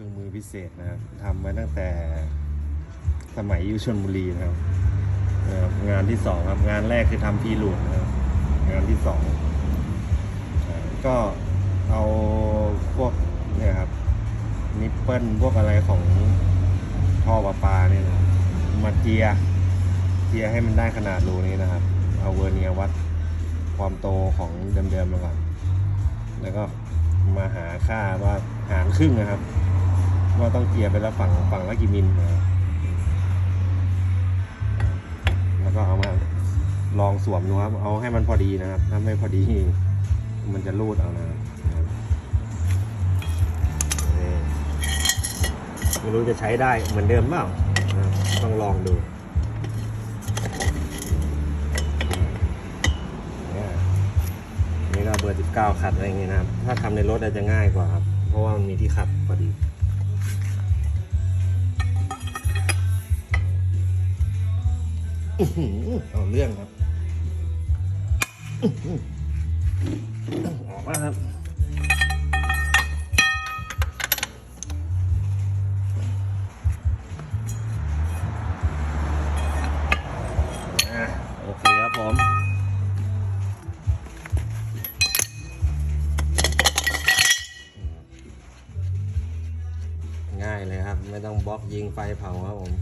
รื่องมือพิเศษนะครับทำมาตั้งแต่สมัยอยุชนบุรีนะครับ งานที่สองครับ งานแรกคือทำพีลูดนะครับงานที่สองก็เอาพวกเนี่ยครับนิปเปิลพวกอะไรของท่อประปาเนี่ยนะมาเจียเจียให้มันได้ขนาดรูนี้นะครับ เอาเวอร์เนียวัดความโตของเดิมๆมาก่อนแล้วก็มาหาค่าว่าหารครึ่งนะครับ ว่าต้องเจียไปแล้วฝั่งฝั่งละกี่มิลนะแล้วก็เอามาลองสวมดูครับ เอาให้มันพอดีนะครับ ถ้าไม่พอดี มันจะรูดเอานะครับไม่รู้จะใช้ได้เหมือนเดิมเปล่าต้องลองดูนี่ก็เบอร์ 19 ขัดอะไรอย่างงี้นะครับ ถ้าทำในรถอาจจะง่ายกว่าครับ เพราะว่ามันมีที่ขัดพอดี เอาเรื่องครับออกมาครับอะโอเคครับผมง่ายเลยครับ ไม่ต้องบล็อกยิงไฟเผาครับผม